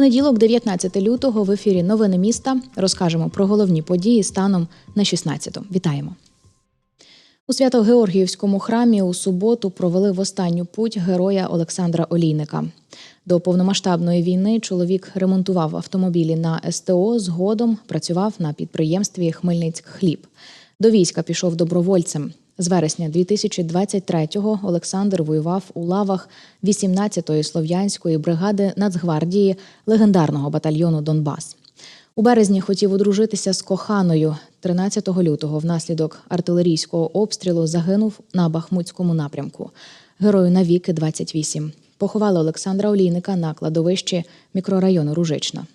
Понеділок, 19 лютого, в ефірі Новини міста розкажемо про головні події станом на 16-ту. Вітаємо. У Свято-Георгіївському храмі у суботу провели в останню путь героя Олександра Олійника. До повномасштабної війни чоловік ремонтував автомобілі на СТО. Згодом працював на підприємстві Хмельницьк Хліб. До війська пішов добровольцем. З вересня 2023-го Олександр воював у лавах 18-ї слов'янської бригади Нацгвардії легендарного батальйону Донбас. У березні хотів одружитися з коханою. 13 лютого внаслідок артилерійського обстрілу загинув на Бахмутському напрямку. Герою навіки 28. Поховали Олександра Олійника на кладовищі мікрорайону Ружична.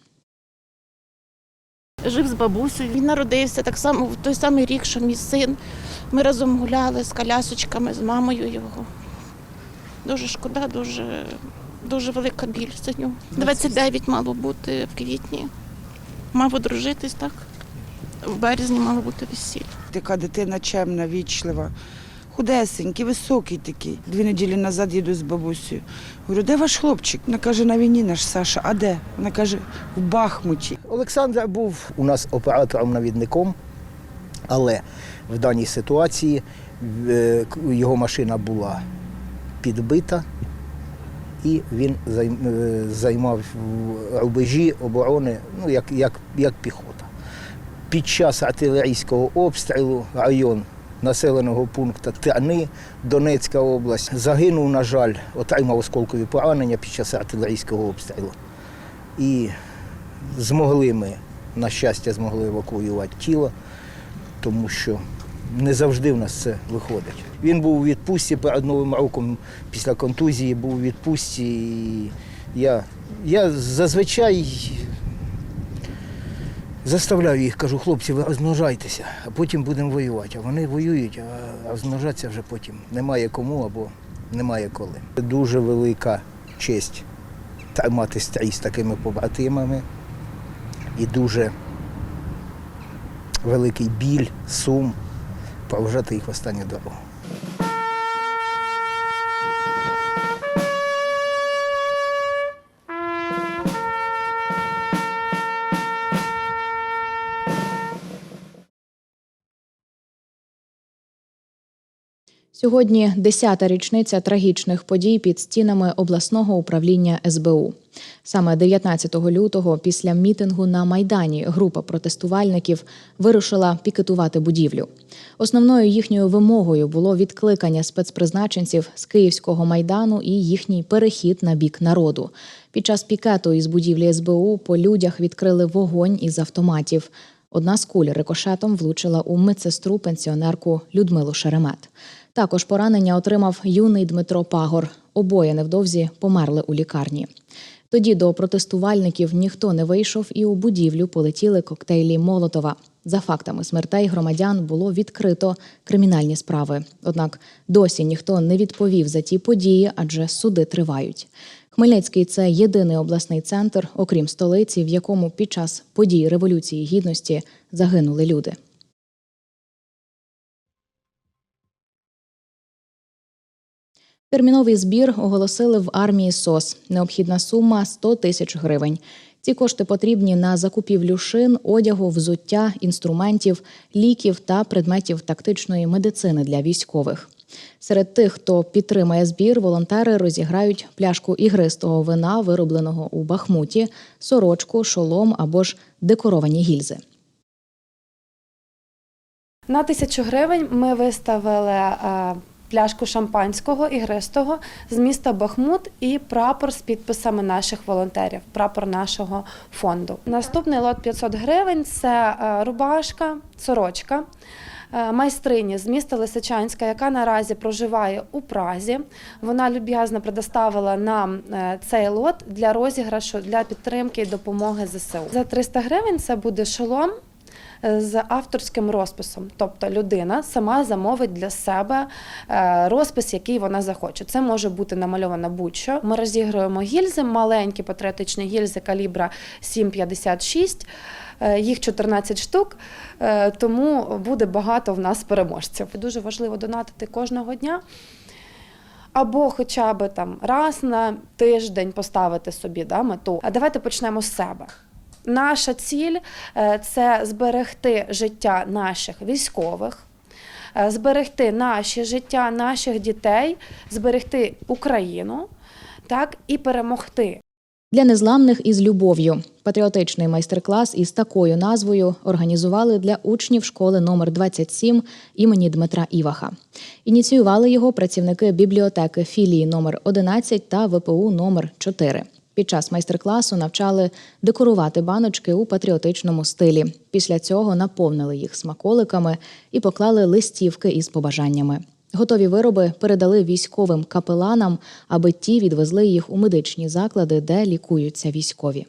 жив з бабусею. Він народився так само в той самий рік, що мій син. Ми разом гуляли з колясочками, з мамою його. Дуже шкода, дуже, дуже велика біль за нього. 29 мало бути в квітні. Мав одружитись, так? В березні мало бути весілля. Така дитина чемна, вічлива, худесенький, високий такий. Дві неділі назад їду з бабусею. Говорю, де ваш хлопчик? Вона каже, на війні наш Саша. А де? Вона каже, в Бахмуті. Олександр був у нас оператором-навідником, але в даній ситуації е, його машина була підбита, і він е, займав рубежі оборони, ну, як, як, як піхота. Під час артилерійського обстрілу район населеного пункту Терни, Донецька область, загинув, на жаль, отримав осколкові поранення під час артилерійського обстрілу. І змогли ми, на щастя, змогли евакуювати тіло, тому що не завжди в нас це виходить. Він був у відпустці перед Новим роком після контузії, був у відпустці. І я, я зазвичай заставляю їх, кажу, хлопці, ви розмножайтеся, а потім будемо воювати. А вони воюють, а розмножатися вже потім немає кому або немає коли. Дуже велика честь тримати стрій з такими побратимами і дуже великий біль, сум проважати їх в останню дорогу. Сьогодні 10-та річниця трагічних подій під стінами обласного управління СБУ. Саме 19 лютого, після мітингу на майдані, група протестувальників вирушила пікетувати будівлю. Основною їхньою вимогою було відкликання спецпризначенців з Київського майдану і їхній перехід на бік народу. Під час пікету із будівлі СБУ по людях відкрили вогонь із автоматів. Одна з куль рикошетом влучила у медсестру пенсіонерку Людмилу Шеремет. Також поранення отримав юний Дмитро Пагор. Обоє невдовзі померли у лікарні. Тоді до протестувальників ніхто не вийшов, і у будівлю полетіли коктейлі Молотова. За фактами смертей громадян було відкрито кримінальні справи. Однак досі ніхто не відповів за ті події, адже суди тривають. Хмельницький це єдиний обласний центр, окрім столиці, в якому під час подій Революції Гідності загинули люди. Терміновий збір оголосили в армії СОС. Необхідна сума 100 тисяч гривень. Ці кошти потрібні на закупівлю шин, одягу, взуття, інструментів, ліків та предметів тактичної медицини для військових. Серед тих, хто підтримає збір, волонтери розіграють пляшку ігристого вина, виробленого у Бахмуті, сорочку, шолом або ж декоровані гільзи. На тисячу гривень ми виставили е, пляшку шампанського ігристого з міста Бахмут і прапор з підписами наших волонтерів, прапор нашого фонду. Наступний лот 500 гривень це е, рубашка, сорочка. е, Майстрині з міста Лисичанська, яка наразі проживає у Празі. Вона люб'язно предоставила нам е, цей лот для розіграшу для підтримки і допомоги ЗСУ. За 300 гривень це буде шолом з авторським розписом. Тобто людина сама замовить для себе е, розпис, який вона захоче. Це може бути намальовано будь-що. Ми розігруємо гільзи, маленькі патріотичні гільзи калібра 7,56. Е, Їх 14 штук, е, тому буде багато в нас переможців. Дуже важливо донатити кожного дня. Або хоча б там раз на тиждень поставити собі да, мету. А давайте почнемо з себе. Наша ціль е, це зберегти життя наших військових, е, зберегти наші життя, наших дітей, зберегти Україну так, і перемогти. Для незламних із любов'ю патріотичний майстер-клас із такою назвою організували для учнів школи номер 27 імені Дмитра Іваха. Ініціювали його працівники бібліотеки філії номер 11 та ВПУ номер 4. Під час майстер-класу навчали декорувати баночки у патріотичному стилі. Після цього наповнили їх смаколиками і поклали листівки із побажаннями. Готові вироби передали військовим капеланам, аби ті відвезли їх у медичні заклади, де лікуються військові.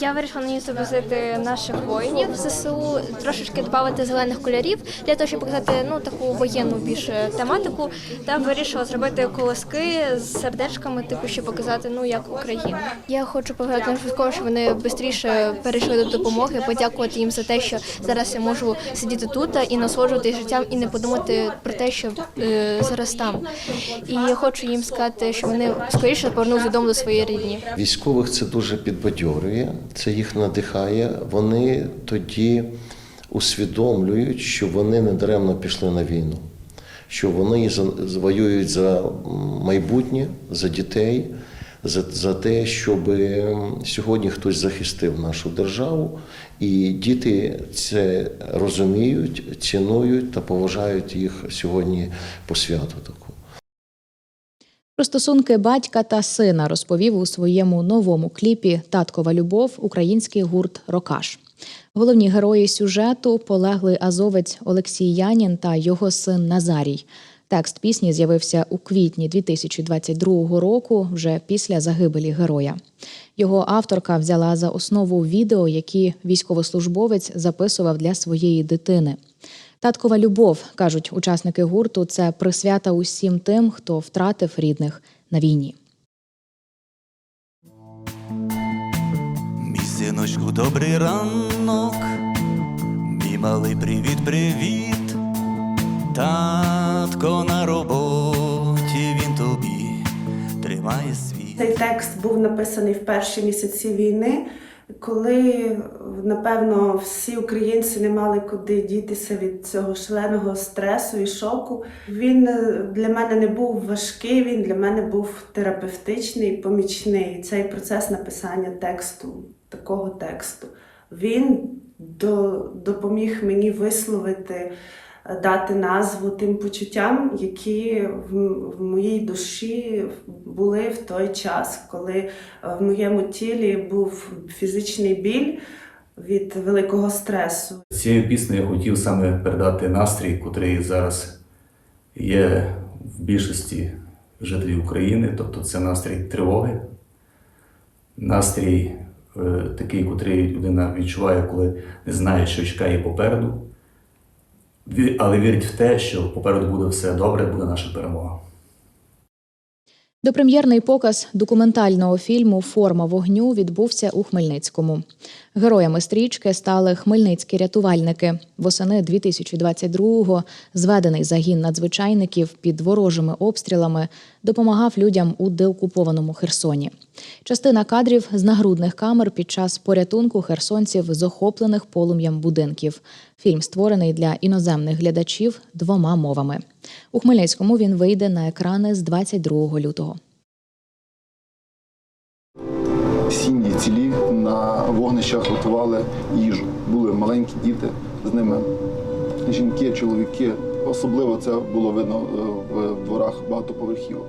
Я вирішила на ній зобразити наших воїнів ЗСУ, трошечки додати зелених кольорів для того, щоб показати ну таку воєнну більше тематику. Та вирішила зробити колоски з сердечками, типу, щоб показати ну як Україну. Я хочу нашим військовим, щоб вони швидше перейшли до допомоги, подякувати їм за те, що зараз я можу сидіти тут і насолоджуватися життям, і не подумати про те, що е, зараз там. І я хочу їм сказати, що вони скоріше повернулися додому до своєї рідні. Військових це дуже підбадьорює, це їх надихає. Вони тоді усвідомлюють, що вони не даремно пішли на війну, що вони воюють за майбутнє, за дітей, за, за те, щоб сьогодні хтось захистив нашу державу. І діти це розуміють, цінують та поважають їх сьогодні по святу таку. Про стосунки батька та сина розповів у своєму новому кліпі Таткова любов український гурт Рокаш. Головні герої сюжету полеглий азовець Олексій Янін та його син Назарій. Текст пісні з'явився у квітні 2022 року, вже після загибелі героя. Його авторка взяла за основу відео, які військовослужбовець записував для своєї дитини. Таткова любов, кажуть учасники гурту, це присвята усім тим, хто втратив рідних на війні. Мій синочку, добрий ранок, мій малий привіт, привіт. Татко на роботі, він тобі тримає світ. Цей текст був написаний в перші місяці війни, коли, напевно, всі українці не мали куди дітися від цього шаленого стресу і шоку. Він е, для мене не був важкий, він для мене був терапевтичний, помічний. Цей процес написання тексту, такого тексту, він допоміг мені висловити дати назву тим почуттям, які в, моїй душі були в той час, коли е, в моєму тілі був фізичний біль від великого стресу. Цією піснею я хотів саме передати настрій, котрий зараз є в більшості жителів України, тобто це настрій тривоги, настрій е, такий, котрий людина відчуває, коли не знає, що чекає попереду, але вірить в те, що попереду буде все добре, буде наша перемога. Допрем'єрний показ документального фільму Форма вогню відбувся у Хмельницькому. Героями стрічки стали хмельницькі рятувальники. Восени 2022-го зведений загін надзвичайників під ворожими обстрілами допомагав людям у деокупованому Херсоні. Частина кадрів з нагрудних камер під час порятунку херсонців з охоплених полум'ям будинків. Фільм створений для іноземних глядачів двома мовами. У Хмельницькому він вийде на екрани з 22 лютого. Вогнищах готували їжу. Були маленькі діти, з ними жінки, чоловіки. Особливо це було видно е, в дворах багатоповерхівок.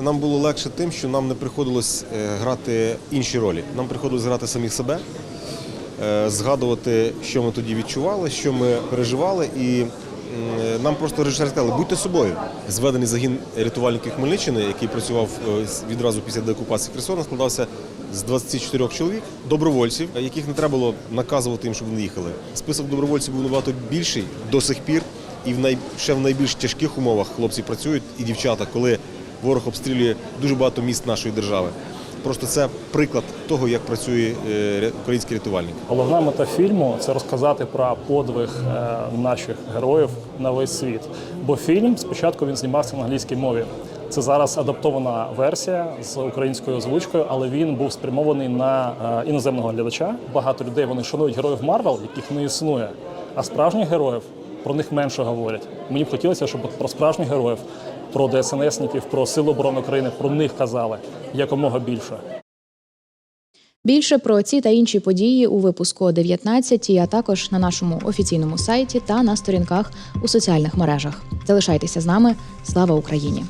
Нам було легше тим, що нам не приходилось е, грати інші ролі. Нам приходилось грати самих себе, е, згадувати, що ми тоді відчували, що ми переживали, і нам просто режисер сказали, будьте собою. Зведений загін рятувальників Хмельниччини, який працював е, відразу після деокупації Херсона, складався з 24 чоловік, добровольців, яких не треба було наказувати їм, щоб вони їхали. Список добровольців був набагато більший до сих пір, і в най... ще в найбільш тяжких умовах хлопці працюють і дівчата, коли ворог обстрілює дуже багато міст нашої держави. Просто це приклад того, як працює е, український рятувальник. Головна мета фільму це розказати про подвиг е, наших героїв на весь світ. Бо фільм спочатку він знімався на англійській мові. Це зараз адаптована версія з українською озвучкою, але він був спрямований на е, іноземного глядача. Багато людей вони шанують героїв Марвел, яких не існує. А справжніх героїв про них менше говорять. Мені б хотілося, щоб про справжніх героїв, про ДСНСників, про Силу оборони України, про них казали якомога більше. Більше про ці та інші події у випуску о 19, а також на нашому офіційному сайті та на сторінках у соціальних мережах. Залишайтеся з нами. Слава Україні!